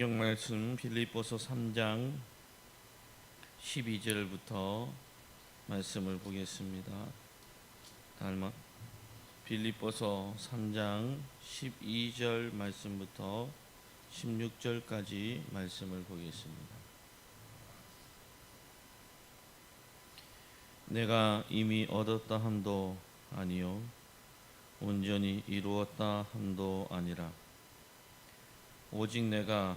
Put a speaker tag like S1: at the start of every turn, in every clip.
S1: 성경 말씀 빌립보서 3장 12절부터 말씀을 보겠습니다. 달마 빌립보서 3장 12절 말씀부터 16절까지 말씀을 보겠습니다. 내가 이미 얻었다 함도 아니요 온전히 이루었다 함도 아니라 오직 내가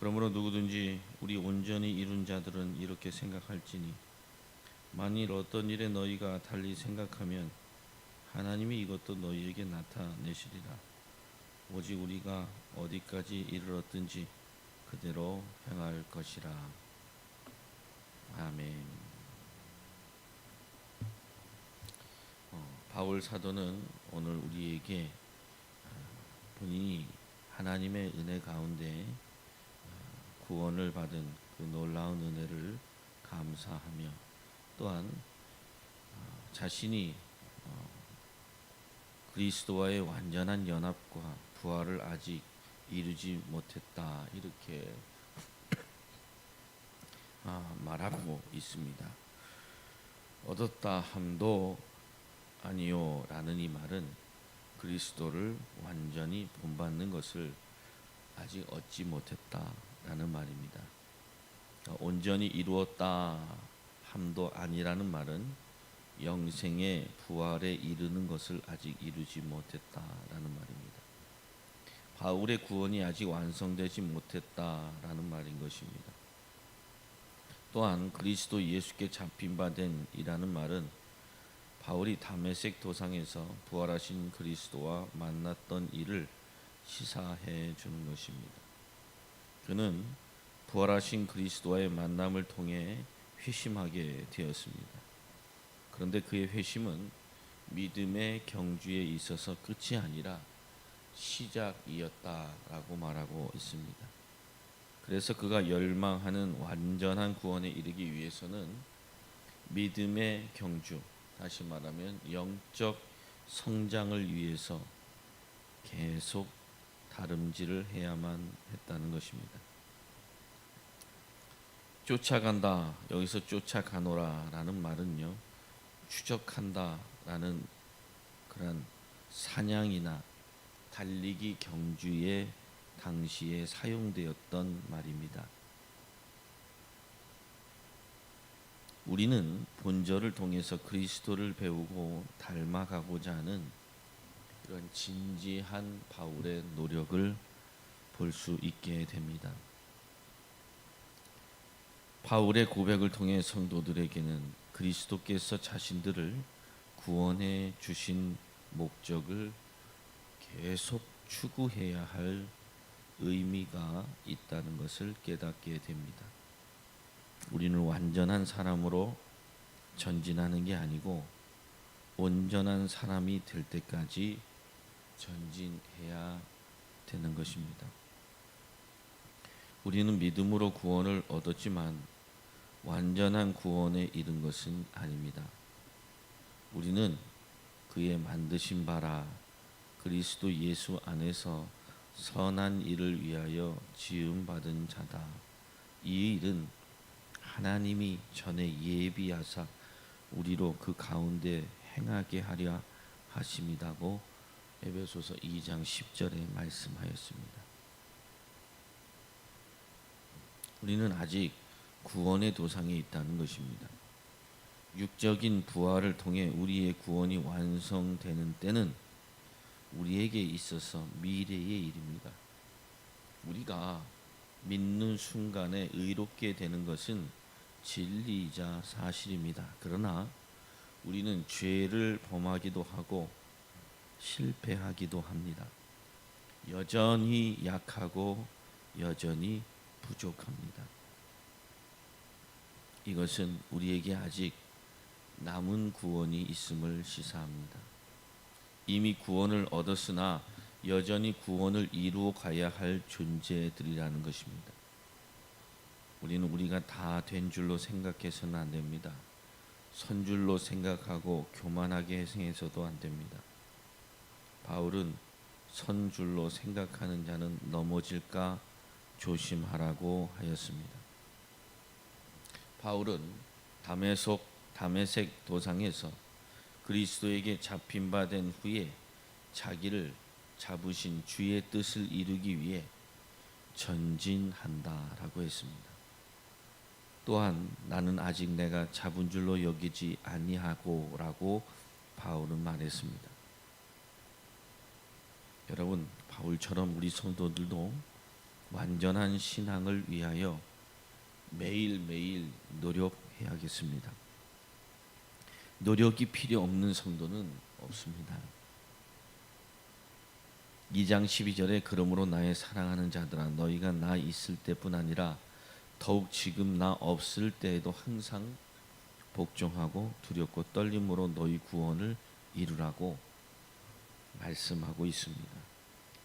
S1: 그러므로 누구든지 우리 온전히 이룬 자들은 이렇게 생각할지니 만일 어떤 일에 너희가 달리 생각하면 하나님이 이것도 너희에게 나타내시리라. 오직 우리가 어디까지 이르렀든지 그대로 행할 것이라. 아멘. 어, 바울 사도는 오늘 우리에게 어, 본인이 하나님의 은혜 가운데 구원을 받은 그 놀라운 은혜를 감사하며 또한 어, 자신이 어, 그리스도와의 완전한 연합과 부활을 아직 이루지 못했다 이렇게 아, 말하고 있습니다. 얻었다 함도 아니요라는 이 말은 그리스도를 완전히 본받는 것을 아직 얻지 못했다. 라는 말입니다. 온전히 이루었다 함도 아니라는 말은 영생의 부활에 이르는 것을 아직 이루지 못했다라는 말입니다. 바울의 구원이 아직 완성되지 못했다라는 말인 것입니다. 또한 그리스도 예수께 잡힌 바 된 이라는 말은 바울이 담에색 도상에서 부활하신 그리스도와 만났던 일을 시사해 주는 것입니다. 그는 부활하신 그리스도와의 만남을 통해 회심하게 되었습니다. 그런데 그의 회심은 믿음의 경주에 있어서 끝이 아니라 시작이었다라고 말하고 있습니다. 그래서 그가 열망하는 완전한 구원에 이르기 위해서는 믿음의 경주, 다시 말하면 영적 성장을 위해서 계속 다름질을 해야만 했다는 것입니다. 쫓아간다 여기서 쫓아가노라라는 말은요 추적한다라는 그런 사냥이나 달리기 경주에 당시에 사용되었던 말입니다. 우리는 본절을 통해서 그리스도를 배우고 닮아가고자 하는 이런 진지한 바울의 노력을 볼 수 있게 됩니다. 바울의 고백을 통해 성도들에게는 그리스도께서 자신들을 구원해 주신 목적을 계속 추구해야 할 의미가 있다는 것을 깨닫게 됩니다. 우리는 완전한 사람으로 전진하는 게 아니고 온전한 사람이 될 때까지 전진해야 되는 것입니다. 우리는 믿음으로 구원을 얻었지만 완전한 구원에 이른 것은 아닙니다. 우리는 그의 만드신 바라 그리스도 예수 안에서 선한 일을 위하여 지음 받은 자다. 이 일은 하나님이 전에 예비하사 우리로 그 가운데 행하게 하려 하심이다고 에베소서 2장 10절에 말씀하였습니다. 우리는 아직 구원의 도상에 있다는 것입니다. 육적인 부활을 통해 우리의 구원이 완성되는 때는 우리에게 있어서 미래의 일입니다. 우리가 믿는 순간에 의롭게 되는 것은 진리이자 사실입니다. 그러나 우리는 죄를 범하기도 하고 실패하기도 합니다. 여전히 약하고 여전히 부족합니다. 이것은 우리에게 아직 남은 구원이 있음을 시사합니다. 이미 구원을 얻었으나 여전히 구원을 이루어 가야 할 존재들이라는 것입니다. 우리는 우리가 다 된 줄로 생각해서는 안 됩니다. 선 줄로 생각하고 교만하게 행해서도 안 됩니다. 바울은 선 줄로 생각하는 자는 넘어질까 조심하라고 하였습니다. 바울은 담에속 담에색 도상에서 그리스도에게 잡힌 바 된 후에 자기를 잡으신 주의 뜻을 이루기 위해 전진한다라고 했습니다. 또한 나는 아직 내가 잡은 줄로 여기지 아니하고라고 바울은 말했습니다. 여러분 바울처럼 우리 성도들도 완전한 신앙을 위하여 매일매일 노력해야겠습니다. 노력이 필요 없는 성도는 없습니다. 2장 12절에 그러므로 나의 사랑하는 자들아 너희가 나 있을 때뿐 아니라 더욱 지금 나 없을 때에도 항상 복종하고 두렵고 떨림으로 너희 구원을 이루라고 말씀하고 있습니다.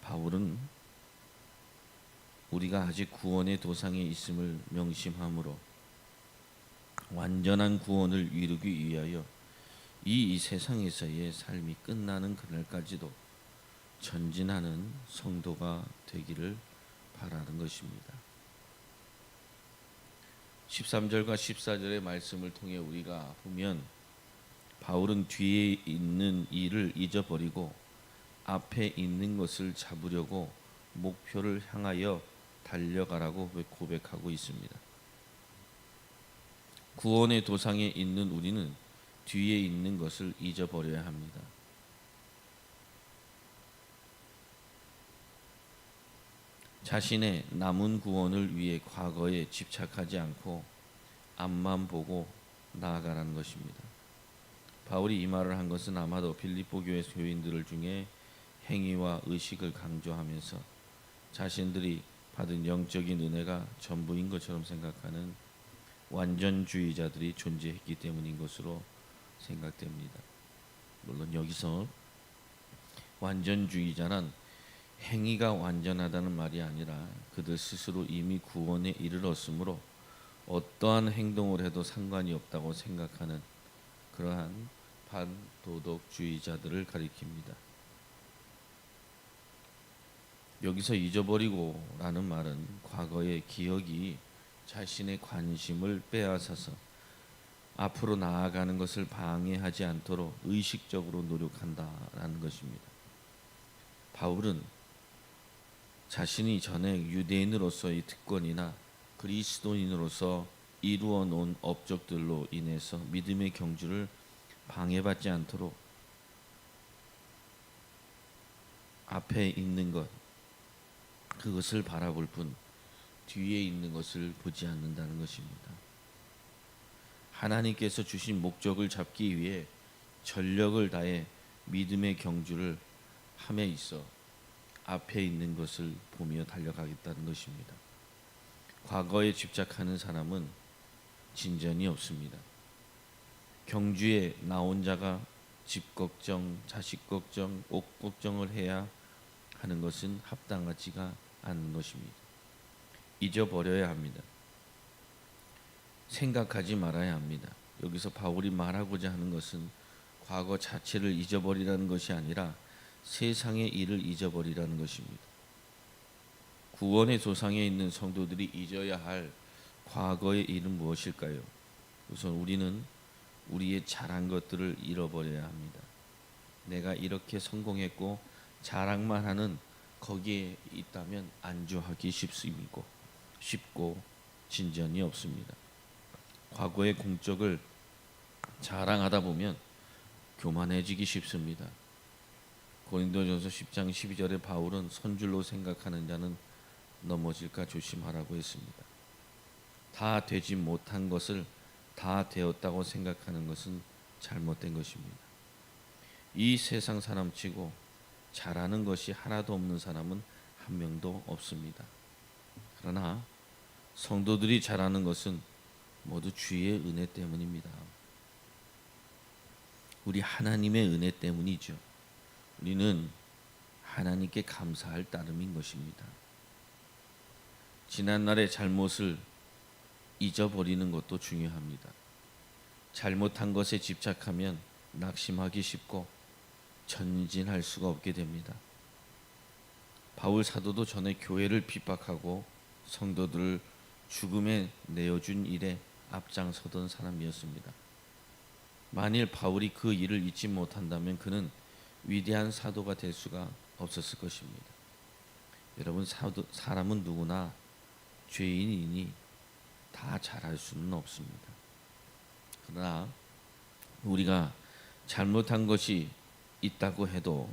S1: 바울은 우리가 아직 구원의 도상에 있음을 명심하므로 완전한 구원을 이루기 위하여 이, 이 세상에서의 삶이 끝나는 그날까지도 전진하는 성도가 되기를 바라는 것입니다. 13절과 14절의 말씀을 통해 우리가 보면 바울은 뒤에 있는 일을 잊어버리고 앞에 있는 것을 잡으려고 목표를 향하여 달려가라고 고백하고 있습니다. 구원의 도상에 있는 우리는 뒤에 있는 것을 잊어버려야 합니다. 자신의 남은 구원을 위해 과거에 집착하지 않고 앞만 보고 나아가라는 것입니다. 바울이 이 말을 한 것은 아마도 빌립보 교회 교인들 중에 행위와 의식을 강조하면서 자신들이 받은 영적인 은혜가 전부인 것처럼 생각하는 완전주의자들이 존재했기 때문인 것으로 생각됩니다. 물론 여기서 완전주의자는 행위가 완전하다는 말이 아니라 그들 스스로 이미 구원에 이르렀으므로 어떠한 행동을 해도 상관이 없다고 생각하는 그러한 반도덕주의자들을 가리킵니다. 여기서 잊어버리고라는 말은 과거의 기억이 자신의 관심을 빼앗아서 앞으로 나아가는 것을 방해하지 않도록 의식적으로 노력한다라는 것입니다. 바울은 자신이 전에 유대인으로서의 특권이나 그리스도인으로서 이루어 놓은 업적들로 인해서 믿음의 경주를 방해받지 않도록 앞에 있는 것 그것을 바라볼 뿐 뒤에 있는 것을 보지 않는다는 것입니다. 하나님께서 주신 목적을 잡기 위해 전력을 다해 믿음의 경주를 함에 있어 앞에 있는 것을 보며 달려가겠다는 것입니다. 과거에 집착하는 사람은 진전이 없습니다. 경주에 나온 자가 집 걱정, 자식 걱정, 옷 걱정을 해야 하는 것은 합당하지가 않는 것입니다. 잊어버려야 합니다. 생각하지 말아야 합니다. 여기서 바울이 말하고자 하는 것은 과거 자체를 잊어버리라는 것이 아니라 세상의 일을 잊어버리라는 것입니다. 구원의 조상에 있는 성도들이 잊어야 할 과거의 일은 무엇일까요? 우선 우리는 우리의 잘한 것들을 잃어버려야 합니다. 내가 이렇게 성공했고 자랑만 하는 거기에 있다면 안주하기 쉽습니다. 쉽고 진전이 없습니다. 과거의 공적을 자랑하다 보면 교만해지기 쉽습니다. 고린도전서 10장 12절에 바울은 선줄로 생각하는 자는 넘어질까 조심하라고 했습니다. 다 되지 못한 것을 다 되었다고 생각하는 것은 잘못된 것입니다. 이 세상 사람치고 잘하는 것이 하나도 없는 사람은 한 명도 없습니다. 그러나 성도들이 잘하는 것은 모두 주의 은혜 때문입니다. 우리 하나님의 은혜 때문이죠. 우리는 하나님께 감사할 따름인 것입니다. 지난날의 잘못을 잊어버리는 것도 중요합니다. 잘못한 것에 집착하면 낙심하기 쉽고 전진할 수가 없게 됩니다. 바울 사도도 전에 교회를 핍박하고 성도들을 죽음에 내어준 일에 앞장서던 사람이었습니다. 만일 바울이 그 일을 잊지 못한다면 그는 위대한 사도가 될 수가 없었을 것입니다. 여러분 사도, 사람은 누구나 죄인이니 다 잘할 수는 없습니다. 그러나 우리가 잘못한 것이 있다고 해도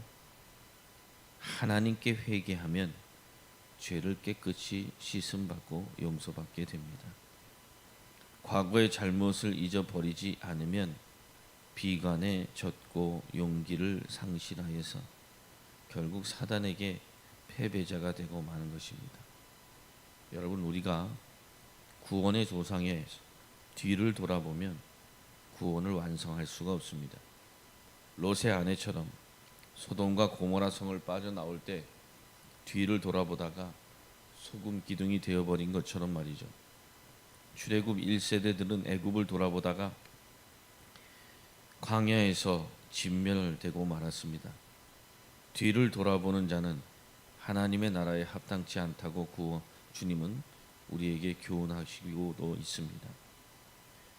S1: 하나님께 회개하면 죄를 깨끗이 씻음 받고 용서받게 됩니다. 과거의 잘못을 잊어버리지 않으면 비관에 젖고 용기를 상실하여서 결국 사단에게 패배자가 되고 마는 것입니다. 여러분 우리가 구원의 조상에 뒤를 돌아보면 구원을 완성할 수가 없습니다. 롯의 아내처럼 소돔과 고모라 성을 빠져나올 때 뒤를 돌아보다가 소금 기둥이 되어버린 것처럼 말이죠. 출애굽 1세대들은 애굽을 돌아보다가 광야에서 진멸되고 말았습니다. 뒤를 돌아보는 자는 하나님의 나라에 합당치 않다고 구원 주님은 우리에게 교훈하시고도 있습니다.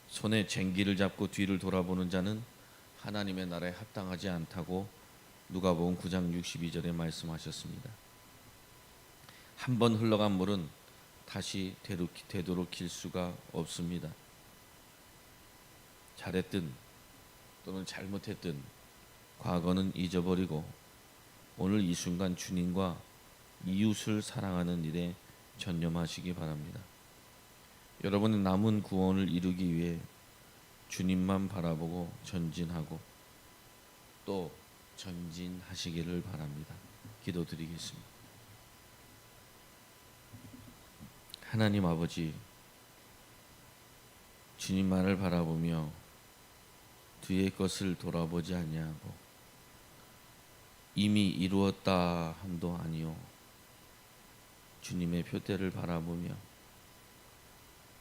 S1: 손에 쟁기를 잡고 뒤를 돌아보는 자는 하나님의 나라에 합당하지 않다고 누가복음 9장 62절에 말씀하셨습니다. 한 번 흘러간 물은 다시 되도록일 수가 없습니다. 잘했든 또는 잘못했든 과거는 잊어버리고 오늘 이 순간 주님과 이웃을 사랑하는 일에 전념하시기 바랍니다. 여러분은 남은 구원을 이루기 위해 주님만 바라보고 전진하고 또 전진하시기를 바랍니다. 기도드리겠습니다. 하나님 아버지 주님만을 바라보며 뒤의 것을 돌아보지 아니하고 이미 이루었다 함도 아니요 주님의 표대를 바라보며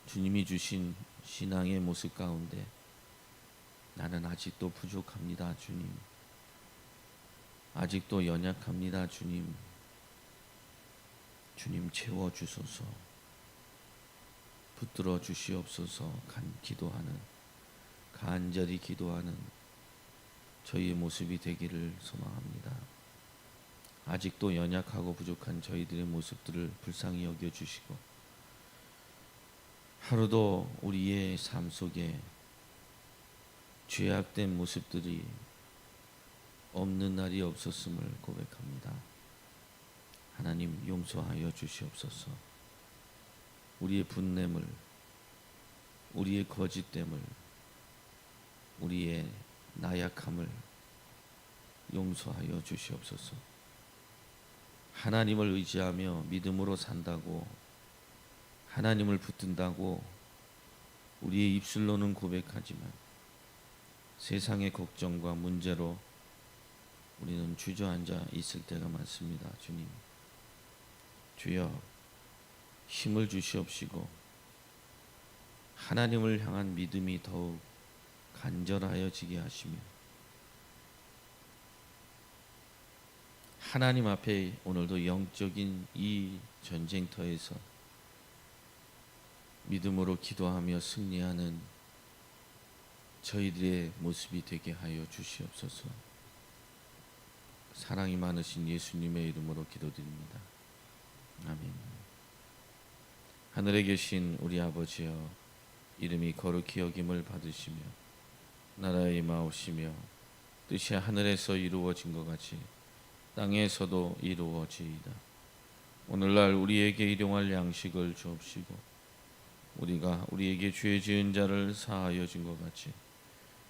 S1: 주님이 주신 신앙의 모습 가운데 나는 아직도 부족합니다 주님. 아직도 연약합니다 주님. 주님 채워 주소서. 붙들어 주시옵소서. 간 기도하는 간절히 기도하는 저희의 모습이 되기를 소망합니다. 아직도 연약하고 부족한 저희들의 모습들을 불쌍히 여겨 주시고 하루도 우리의 삶 속에 죄악된 모습들이 없는 날이 없었음을 고백합니다. 하나님 용서하여 주시옵소서. 우리의 분냄을, 우리의 거짓됨을, 우리의 나약함을 용서하여 주시옵소서. 하나님을 의지하며 믿음으로 산다고 하나님을 붙든다고 우리의 입술로는 고백하지만 세상의 걱정과 문제로 우리는 주저앉아 있을 때가 많습니다. 주님. 주여 힘을 주시옵시고 하나님을 향한 믿음이 더욱 간절하여지게 하시며 하나님 앞에 오늘도 영적인 이 전쟁터에서 믿음으로 기도하며 승리하는 저희들의 모습이 되게 하여 주시옵소서. 사랑이 많으신 예수님의 이름으로 기도드립니다. 아멘. 하늘에 계신 우리 아버지여 이름이 거룩히 여김을 받으시며 나라의 임하옵시며 뜻이 하늘에서 이루어진 것 같이 땅에서도 이루어지이다. 오늘날 우리에게 일용할 양식을 주옵시고 우리가 우리에게 죄 지은 자를 사하여 준 것 같이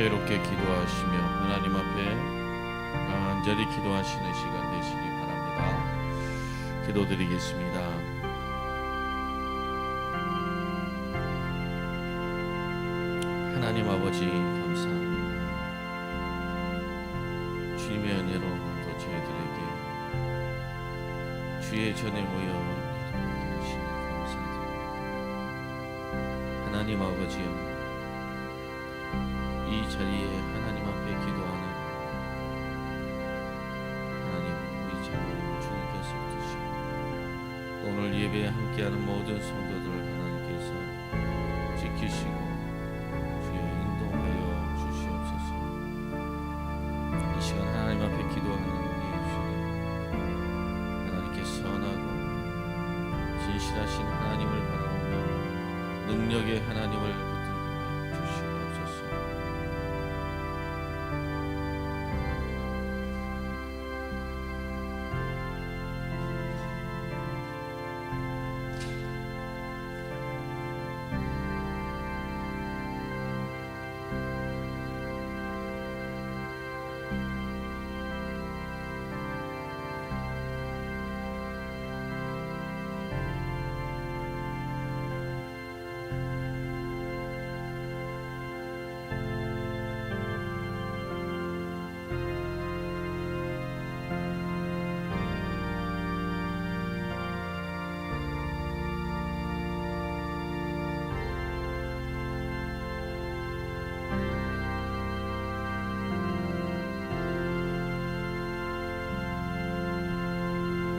S1: 자유롭게 기도하시며 하나님 앞에 간절히 기도하시는 시간 되시기 바랍니다. 기도드리겠습니다. 하나님 아버지 감사합니다. 주님의 은혜로 또 저희들에게 주의 전에 모여 기도하게 하시니 감사드립니다. 하나님 아버지여 이 자리에 하나님 앞에 기도하는 하나님 우리 자녀 주님께서 드시고 오늘 예배에 함께하는 모든 성도들을 하나님께서 지키시고 주여 인도하여 주시옵소서. 이 시간 하나님 앞에 기도하는 우리 주님 하나님께 선하고 진실하신 하나님을 바라보며 능력의 하나님을